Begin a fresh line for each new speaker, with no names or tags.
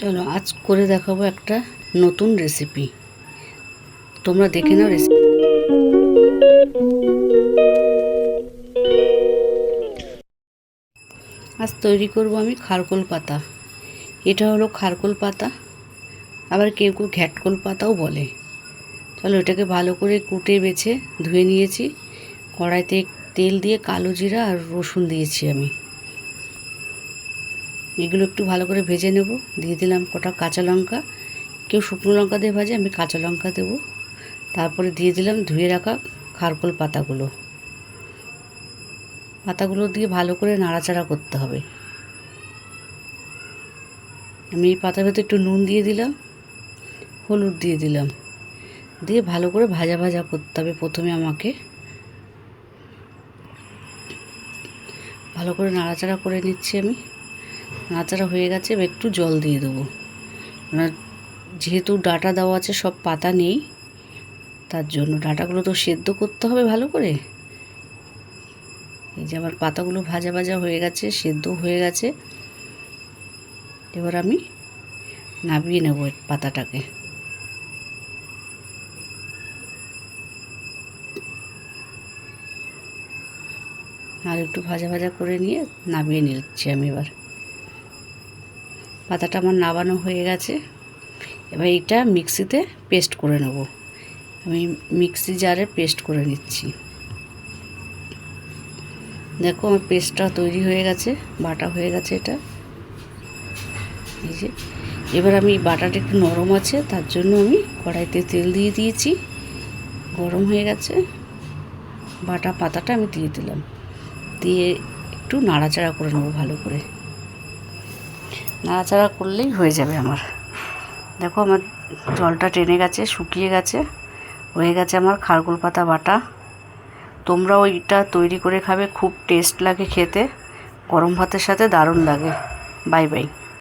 চলো, আজ করে দেখাবো একটা নতুন রেসিপি তোমরা দেখে নাও রেসিপি আজ তৈরি করব আমি খারকোল পাতা। এটা হলো খারকোল পাতা, আবার কেউ কেউ ঘ্যাটকোল পাতাও বলে। চলো, এটাকে ভালো করে কুটে বেছে ধুয়ে নিয়েছি। কড়াইতে তেল দিয়ে কালো জিরা আর রসুন দিয়েছি আমি। এগুলো একটু ভালো করে ভেজে নেব। দিয়ে দিলাম কটা কাঁচা লঙ্কা। কেউ শুকনো লঙ্কা দিয়ে ভাজে, আমি কাঁচা লঙ্কা দেবো। তারপরে দিয়ে দিলাম ধুয়ে রাখা খারকোল পাতাগুলো। পাতাগুলো দিয়ে ভালো করে নাড়াচাড়া করতে হবে। আমি এই পাতার ভেতরে একটু নুন দিয়ে দিলাম, হলুদ দিয়ে দিলাম। দিয়ে ভালো করে ভাজা ভাজা করতে হবে প্রথমে আমাকে। ভালো করে নাড়াচাড়া করে নিচ্ছি আমি। নাড়াচাড়া হয়ে গেছে একটু জল দিয়ে দেবো। যেহেতু ডাটা দেওয়া আছে, সব পাতা নেই, তার জন্য ডাটাগুলো তো সেদ্ধ করতে হবে ভালো করে। এই যে আমার পাতাগুলো ভাজা ভাজা হয়ে গেছে, সেদ্ধ হয়ে গেছে। এবার আমি নাবিয়ে নেব পাতাটাকে। আর একটু ভাজা ভাজা করে নিয়ে নামিয়ে নিচ্ছি আমি এবার। পাতাটা আমার নাবানো হয়ে গেছে। এবার এটা মিক্সিতে পেস্ট করে নেব। আমি মিক্সি জারে পেস্ট করে নিচ্ছি। দেখো আমার পেস্টটা তৈরি হয়ে গেছে, বাটা হয়ে গেছে এটা। এই যে, এবার আমি বাটাটা একটু নরম আছে, তার জন্য আমি কড়াইতে তেল দিয়ে দিয়েছি। গরম হয়ে গেছে। বাটা পাতাটা আমি দিয়ে দিলাম। দিয়ে একটু নাড়াচাড়া করে নেব ভালো করে। নাড়াচাড়া করলেই হয়ে যাবে আমার। দেখো আমার জলটা টেনে গেছে, শুকিয়ে গেছে, হয়ে গেছে আমার খারগোল পাতা বাটা। তোমরা ওইটা তৈরি করে খাবে, খুব টেস্ট লাগে খেতে। গরম ভাতের সাথে দারুণ লাগে। Bye bye.